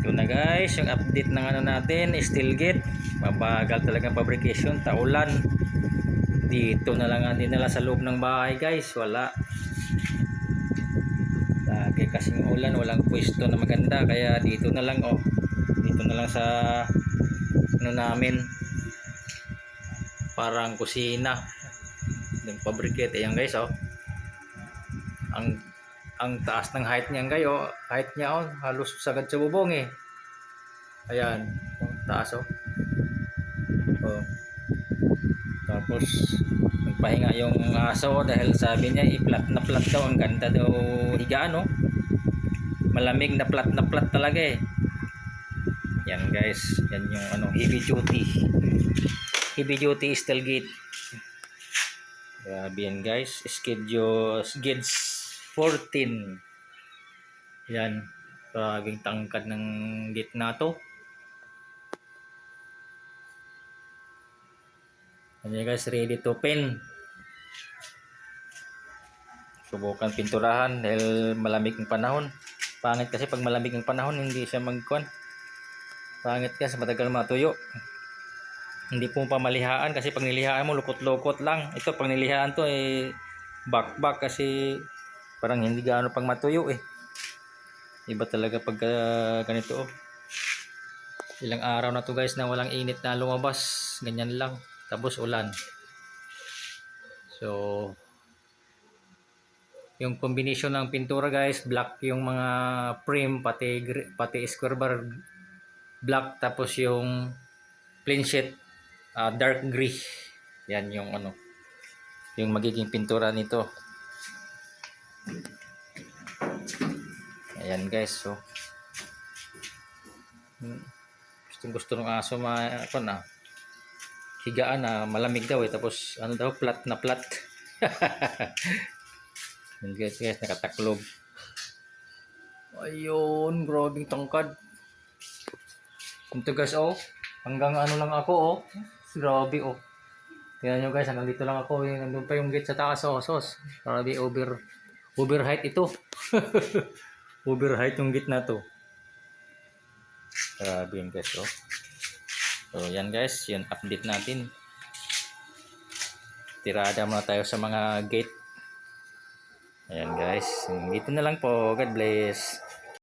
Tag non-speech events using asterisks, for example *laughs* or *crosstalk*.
Ito na guys, yung update ng ano natin, steel gate. Mabagal talaga fabrication, taulan. Dito na lang ang dinala sa loob ng bahay guys, wala. Lagi kasing ulan, walang pwesto na maganda, kaya dito na lang oh. Dito na lang sa ano namin. Parang kusina. Yung fabricate, ayan guys oh. Ang ang taas ng height niyan kayo, height niya oh, halos sagad sa bubong eh. Ayan, oh, taas oh. Oh. Tapos nagpahinga yung aso dahil sabi niya i-flat na flat daw ang ganda daw higaan no. Malamig na flat na flat talaga eh. Yan guys, yan yung ano heavy duty. Heavy duty steel gate. Grabe yan guys, schedule skids 14. Yan, grabing tangkad ng gate na to. Yan guys, ready to pen. Subukan pinturahan dahil malamig ang panahon. Pangit kasi pag malamig ang panahon, hindi siya magkuhan. Pangit kasi matagal matuyo. Hindi po pamalihaan kasi pag nilihaan mo, lukot-lukot lang. Ito, pag nilihaan to, eh, back-back kasi parang hindi gaano pang matuyo eh. Iba talaga pag ah, ganito oh. Ilang araw na to guys na walang init na lumabas. Ganyan lang. Tapos ulan. So, yung combination ng pintura guys, black yung mga frame, pati, pati square bar black. Tapos yung plain sheet, ah, dark gray. Yan yung ano, yung magiging pintura nito. Ayan guys, so gustong gusto ng aso ma ako na higaan na malamig daw eh tapos ano daw flat na flat *laughs* Yan guys guys nakataklog ayun grabing tangkad ito guys oh hanggang ano lang ako oh grabe oh Tingnan nyo guys, hanggang dito lang ako. Nandun pa yung gate sa taas. Oh, sos. Grabe, over, over height ito. *laughs* over height yung gate na to. Grabe yun guys. Oh. So, yan guys. Yun, update natin. Tirada muna tayo sa mga gate. Ayan guys. Dito na lang po. God bless.